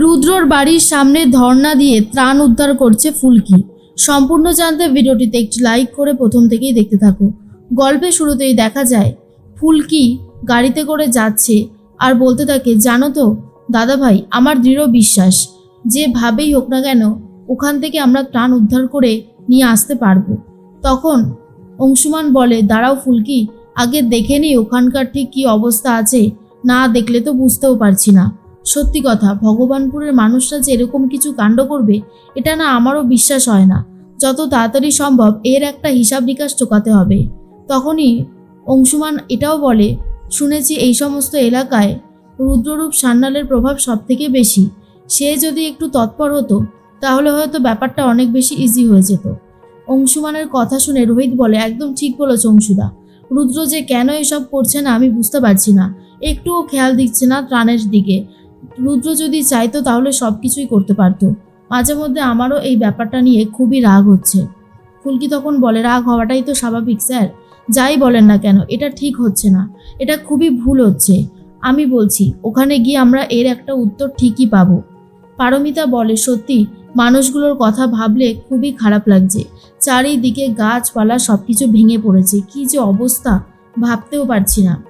রুদ্রর বাড়ির সামনে ধর্ণা দিয়ে ত্রাণ উদ্ধার করছে ফুলকি। সম্পূর্ণ জানতে ভিডিওটিতে একটি লাইক করে প্রথম থেকেই দেখতে থাকো। গল্পের শুরুতেই দেখা যায়, ফুলকি গাড়িতে করে যাচ্ছে আর বলতে থাকে, জানো তো দাদা ভাই আমার দৃঢ় বিশ্বাস যেভাবেই হোক না কেন, ওখান থেকে আমরা ত্রাণ উদ্ধার করে নিয়ে আসতে পারব। তখন অংশুমান বলে, দাঁড়াও ফুলকি, আগে দেখে নিই ওখানকার ঠিক কী অবস্থা আছে, না দেখলে তো বুঝতেও পারছি না। সত্যি কথা, ভগবানপুরের মানুষরা যে এরকম কিছু কাণ্ড করবে, এটা না আমারও বিশ্বাস হয় না। যত তাড়াতাড়ি সম্ভব এর একটা হিসাব নিকাশ চোকাতে হবে। তখনই অংশুমান এটাও বলে, শুনেছি এই সমস্ত এলাকায় রুদ্ররূপ সান্যালের প্রভাব সব থেকে বেশি। সে যদি একটু তৎপর হতো, তাহলে হয়তো ব্যাপারটা অনেক বেশি ইজি হয়ে যেত। অংশুমানের কথা শুনে রোহিত বলে, একদম ঠিক বলেছ অংশুদা। রুদ্র যে কেন এসব করছে না আমি বুঝতে পারছি না। একটুও খেয়াল দিচ্ছে না ত্রাণের দিকে। রুদ্র যদি চাইতো তাহলে সব কিছুই করতে পারতো। মাঝে মধ্যে আমারও এই ব্যাপারটা নিয়ে খুবই রাগ হচ্ছে। ফুলকি তখন বলে, রাগ হওয়াটাই তো স্বাভাবিক, স্যার। যাই বলেন না কেন, এটা ঠিক হচ্ছে না। এটা খুবই ভুল হচ্ছে। আমি বলছি, ওখানে গিয়ে আমরা এর একটা উত্তর ঠিকই পাবো। পারমিতা বলে, সত্যি, মানুষগুলোর কথা ভাবলে খুবই খারাপ লাগছে। চারিদিকে গাছপালা সব কিছু ভেঙে পড়েছে। কি যে অবস্থা, ভাবতেও পারছি না।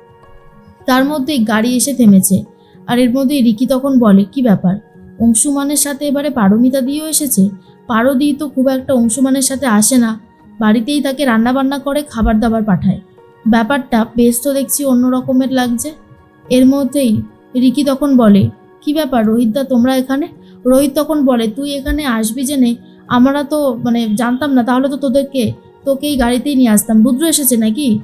তার মধ্যেই গাড়ি এসে থেমেছে। আর এর মধ্যেই রিকি তখন বলে, কি ব্যাপার? অংশুমানের সাথে এবারে পারমিতা দিয়েও এসেছে? পারদি তো খুব একটা অংশুমানের সাথে আসে না। বাড়িতেই তাকে রান্না বান্না করে খাবার দাবার পাঠায়। ব্যাপারটা বেশ তো দেখছি অন্য রকমের লাগছে। এর মধ্যেই রিকি তখন বলে, কি ব্যাপার রোহিতদা, তোমরা এখানে? রোহিত তখন বলে, তুই এখানে আসবি জেনে? আমরা তো মানে জানতাম না, তাহলে তো তোদেরকে তোকে এই গাড়িতেই নিয়ে আসতাম। রুদ্র এসেছে নাকি?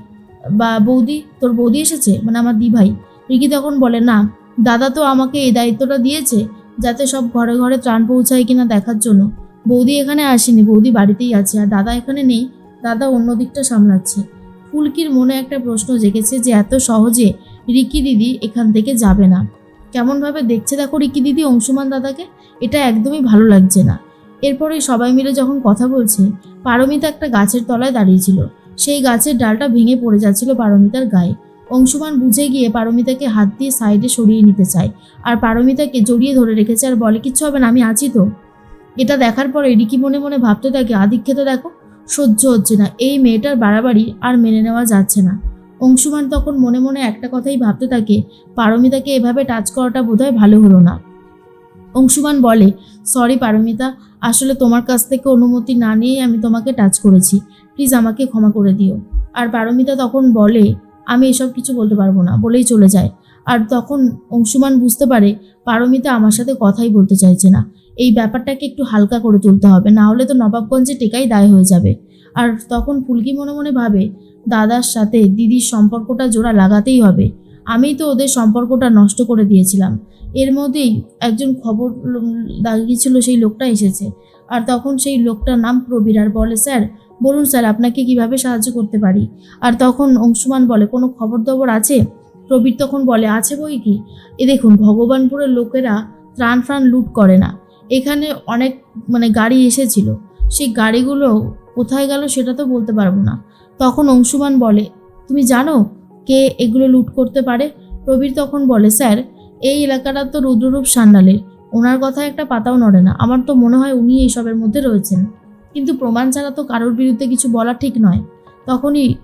বা বৌদি, তোর বৌদি এসেছে? মানে আমার দি ভাই রিকি তখন বলে, না দাদা তো আমাকে এই দায়িত্বটা দিয়েছে যাতে সব ঘরে ঘরে ত্রাণ পৌঁছায় কিনা দেখার জন্য। বৌদি এখানে আসেনি, বৌদি বাড়িতেই আছে আর দাদা এখানে নেই, দাদা অন্য দিকটা সামলাচ্ছে। ফুলকির মনে একটা প্রশ্ন জেগেছে যে এত সহজে রিকি দিদি এখান থেকে যাবে না। কেমনভাবে দেখছে দেখো রিকি দিদি, অংশুমান দাদাকে? এটা একদমই ভালো লাগছে না। এরপরে সবাই মিলে যখন কথা বলছে, পারমিতা একটা গাছের তলায় দাঁড়িয়েছিল সেই গাছের ডালটা ভেঙে পড়ে যাচ্ছিল পারমিতার গায়ে। অংশুমান বুঝে গিয়ে পারমিতাকে হাত দিয়ে সাইডে সরিয়ে নিতে চায়। আর পারমিতাকে জড়িয়ে ধরে রেখেছে আর বলে, কিচ্ছু হবে না, আমি আছি তো। এটা দেখার পরে রিকি মনে মনে ভাবতে থাকে, আদিক্ষেত, দেখো, সহ্য হচ্ছে না। এই মেয়েটার বাড়াবাড়ি আর মেনে নেওয়া যাচ্ছে না। অংশুমান তখন মনে মনে একটা কথাই ভাবতে থাকে, পারমিতাকে এভাবে টাচ করাটা বোধহয় ভালো হলো না। অংশুমান বলে সরি পারমিতা, আসলে তোমার কাছ থেকে অনুমতি না নিয়েই আমি তোমাকে টাচ করেছি। প্লিজ আমাকে ক্ষমা করে দিও। আর পারমিতা তখন বলে আমি এসব কিছু বলতে পারব না, বলেই চলে যায়। আর তখন অংশুমান বুঝতে পারে পারমিতা আমার সাথে কথাই বলতে চাইছে না। এই ব্যাপারটাকে একটু হালকা করে তুলতে হবে, না হলে তো নবাবগঞ্জে টেকাই দায় হয়ে যাবে। আর তখন ফুলকি মনে মনে ভাবে, দাদার সাথে দিদির সম্পর্কটা জোড়া লাগাতেই হবে। আমিই তো ওদের সম্পর্কটা নষ্ট করে দিয়েছিলাম। এর মধ্যেই একজন খবর ল- দাগিয়েছিল সেই লোকটা এসেছে। আর তখন সেই লোকটার নাম প্রবীর। আর বলে, স্যার, বলুন স্যার, আপনাকে কীভাবে সাহায্য করতে পারি? আর তখন অংশুমান বলে, কোনো খবর দবর আছে? প্রবীর তখন বলে, আছে বই কি? এ দেখুন, ভগবানপুরের লোকেরা ত্রাণ ফ্রাণ লুট করে না। এখানে অনেক মানে গাড়ি এসেছিল। সেই গাড়িগুলো কোথায় গেল সেটা তো বলতে পারব না। তখন অংশুমান বলে, তুমি জানো কে এগুলো লুট করতে পারে? প্রবীর তখন বলে, স্যার, এই এলাকাটা তো রুদ্ররূপ সান্যালের ওনার কথা একটা পাতাও নড়ে না। আমার তো মনে হয় উনি এইসবের মধ্যে রয়েছেন। কিন্তু প্রমাণ ছাড়া তো কারোর বিরুদ্ধে কিছু বলা ঠিক নয়। তখনই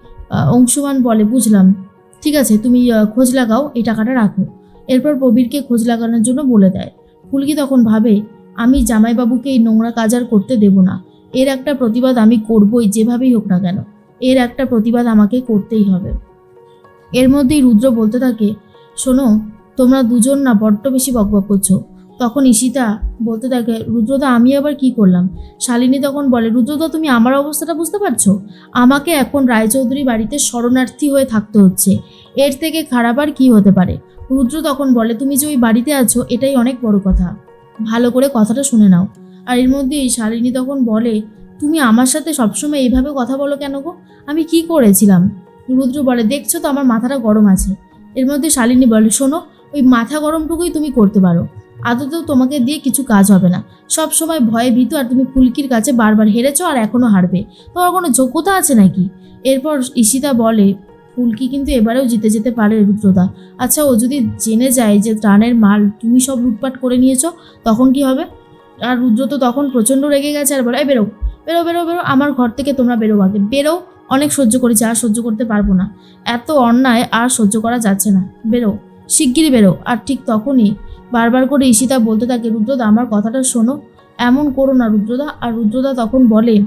অংশুমান বলে, বুঝলাম। ঠিক আছে, তুমি খোঁজ লাগাও, এই টাকাটা রাখো। এরপর প্রবীরকে খোঁজ লাগানোর জন্য বলে দেয়। ফুলকি তখন ভাবে, আমি জামাইবাবুকে এই নোংরা কাজ আর করতে দেব না। এর একটা প্রতিবাদ আমি করবই, যেভাবেই হোক না কেন। এর একটা প্রতিবাদ আমাকে করতেই হবে। এর মধ্যেই রুদ্র বলতে থাকে, শোনো, তোমরা দুজন না বড্ড বেশি বকবক করছ। তখন ঈশিতা বলতে থাকে, রুদ্রদা, আমি আবার কি করলাম? শালিনী তখন বলে, রুদ্রদা, তুমি আমার অবস্থাটা বুঝতে পারছ? আমাকে এখন রায়চৌধুরী বাড়িতে শরণার্থী হয়ে থাকতে হচ্ছে। এর থেকে খারাপ আর কি হতে পারে? রুদ্র তখন বলে, তুমি যে ওই বাড়িতে আছো, এটাই অনেক বড় কথা। ভালো করে কথাটা শুনে নাও। আর এর মধ্যেই শালিনী তখন বলে, তুমি আমার সাথে সবসময় এইভাবে কথা বলো কেন গো? আমি কি করেছিলাম? রুদ্র বলে, দেখছ তো আমার মাথাটা গরম আছে। এর মধ্যে শালিনী বলে, শোনো, ওই মাথা গরমটুকুই তুমি করতে পারো। আদতেও তোমাকে দিয়ে কিছু কাজ হবে না। সব সময় ভয়ে ভীত আর তুমি ফুলকির কাছে বারবার হেরেছো আর এখনও হারবে। তোমার কোনো যোগ্যতা আছে নাকি? এরপর ঈশিতা বলে, ফুলকি কিন্তু এবারেও জিতে যেতে পারে রুদ্রদা। আচ্ছা ও যদি জেনে যায় যে ত্রাণের মাল তুমি সব লুটপাট করে নিয়েছো, তখন কি হবে? আর রুদ্র তো তখন প্রচণ্ড রেগে গেছে আর বলে, "এই, বেরো বেরো বেরো বেরো, আমার ঘর থেকে তোমরা বেরো আগে। বেরো, অনেক সহ্য করেছি, আর সহ্য করতে পারব না। এত অন্যায় আর সহ্য করা যাচ্ছে না। বেরো, শিগগিরই বেরো। আর ঠিক তখনই বারবার করে ঈশিতা বলতে থাকে, রুদ্রদা, আমার কথাটা শোনো। এমন করো না রুদ্রদা। আর রুদ্রদা তখন বলে,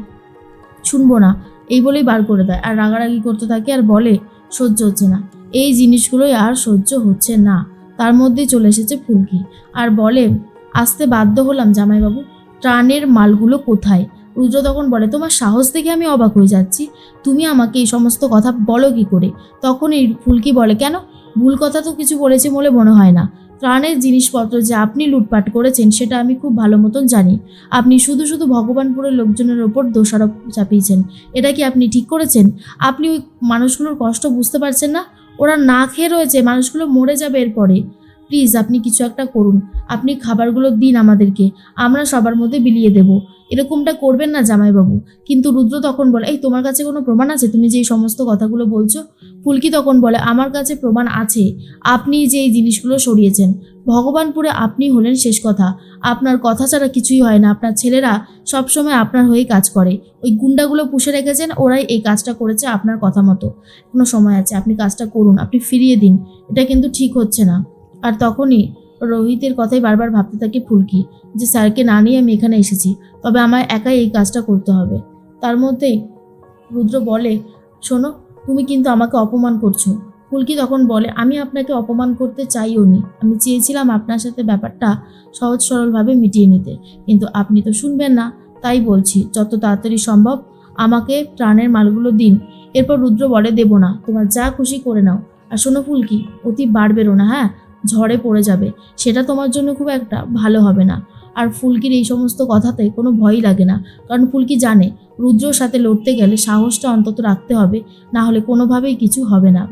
শুনব না। এই বলেই বার করে দেয়। আর রাগারাগি করতে থাকে আর বলে, সহ্য হচ্ছে না। এই জিনিসগুলোই আর সহ্য হচ্ছে না। তার মধ্যেই চলে এসেছে ফুলকি। আর বলে, আসতে বাধ্য হলাম জামাইবাবু। ট্রানের মালগুলো কোথায়? রুদ্র তখন বলে, তোমার সাহস দেখে আমি অবাক হয়ে যাচ্ছি। তুমি আমাকে এই সমস্ত কথা বলো কি করে? তখন এই ফুলকি বলে, কেন? ভুল কথা তো কিছু বলেছে বলে মনে হয় না। ত্রাণের জিনিসপত্র যে আপনি লুটপাট করেছেন, সেটা আমি খুব ভালো মতন জানি। আপনি শুধু শুধু ভগবানপুরের লোকজনের ওপর দোষারোপ চাপিয়েছেন। এটা কি আপনি ঠিক করেছেন? আপনি ওই মানুষগুলোর কষ্ট বুঝতে পারছেন না? ওরা না খেয়ে রয়েছে, মানুষগুলো মরে যাবে এরপরে। প্লিজ আপনি কিছু একটা করুন। আপনি খাবারগুলো দিন আমাদেরকে। আমরা সবার মধ্যে বিলিয়ে দেব। এরকমটা করবেন না জামাইবাবু। কিন্তু রুদ্র তখন বলে, এই, তোমার কাছে কোনো প্রমাণ আছে? তুমি যে সমস্ত কথাগুলো বলছো? ফুলকি তখন বলে, আমার কাছে প্রমাণ আছে। আপনি যে এই জিনিসগুলো সরিয়েছেন। ভগবানপুরে আপনি হলেন শেষ কথা। আপনার কথা ছাড়া কিছুই হয় না। আপনার ছেলেরা সবসময় আপনার হয়েই কাজ করে। ওই গুন্ডাগুলো পুষে রেখেছেন, ওরাই এই কাজটা করেছে আপনার কথা মতো। কোনো সময় আছে। আপনি কাজটা করুন। আপনি ফিরিয়ে দিন। এটা কিন্তু ঠিক হচ্ছে না। আর তখনই রোহিতের কথাই বারবার ভাবতে থাকে ফুলকি যে স্যারকে না নিয়ে আমি এখানে এসেছি, তবে আমার একাই এই কাজটা করতে হবে। তার মধ্যেই রুদ্র বলে, শোনো, তুমি কিন্তু আমাকে অপমান করছ। ফুলকি তখন বলে, আমি আপনাকে অপমান করতে চাইও নি। আমি চেয়েছিলাম আপনার সাথে ব্যাপারটা সহজ সরলভাবে মিটিয়ে নিতে, কিন্তু আপনি তো শুনবেন না, তাই বলছি, যত তাড়াতাড়ি সম্ভব আমাকে প্রাণের মালগুলো দিন। এরপর রুদ্র বলে, দেবো না, তোমার যা খুশি করে নাও। আর শোনো ফুলকি, অতি বাড়বেরো না হ্যাঁ? ঝড়ে পড়ে যাবে, সেটা তোমার জন্য খুব একটা ভালো হবে না। আর ফুলকির এই সমস্ত কথাতে কোনো ভয়ই লাগে না, কারণ ফুলকি জানে রুদ্রর সাথে লড়তে গেলে সাহসটা অন্তত রাখতে হবে, না হলে কোনোভাবেই কিছু হবে না।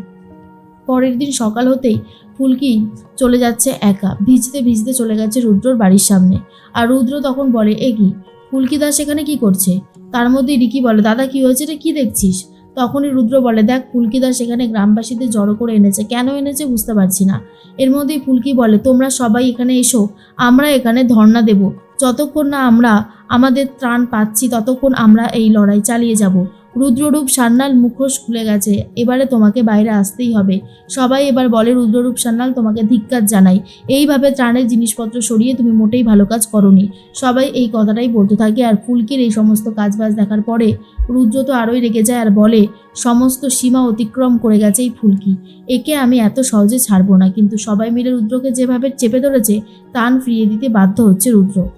পরের দিন সকাল হতেই ফুলকি চলে যাচ্ছে একা, ভিজতে ভিজতে চলে গেছে রুদ্রর বাড়ির সামনে। আর রুদ্র তখন বলে, এ কি? ফুলকি দাস সেখানে কি করছে? তার মধ্যে রিকি বলে, দাদা, কি হয়েছে রে? কি দেখছিস? তখনই রুদ্র বলে, দেখ ফুলকি দাস সেখানে গ্রামবাসীদের জড়ো করে এনেছে। কেন এনেছে বুঝতে পারছি না। এর মধ্যেই ফুলকি বলে, তোমরা সবাই এখানে এসো, আমরা এখানে ধর্ণা দেব। যতক্ষণ না আমরা আমাদের ত্রাণ পাচ্ছি, ততক্ষণ আমরা এই লড়াই চালিয়ে যাব। রুদ্ররূপ সান্যাল মুখোশ খুলে গেছে। এবারে তোমাকে বাইরে আসতেই হবে। সবাই এবার বলে, রুদ্ররূপ সান্যাল তোমাকে ধিক্কার জানাই। এইভাবে ত্রাণের জিনিসপত্র সরিয়ে তুমি মোটেই ভালো কাজ করনি। সবাই এই কথাটাই বলতে থাকে আর ফুলকির এই সমস্ত কাজবাজ দেখার পরে রুদ্র তো আরোই রেগে যায় আর বলে, সমস্ত সীমা অতিক্রম করে গেছে এই ফুলকি। একে আমি এত সহজে ছাড়বো না। কিন্তু সবাই মিলে রুদ্রকে যেভাবে চেপে ধরেছে, তান ফিরিয়ে দিতে বাধ্য হচ্ছে রুদ্র।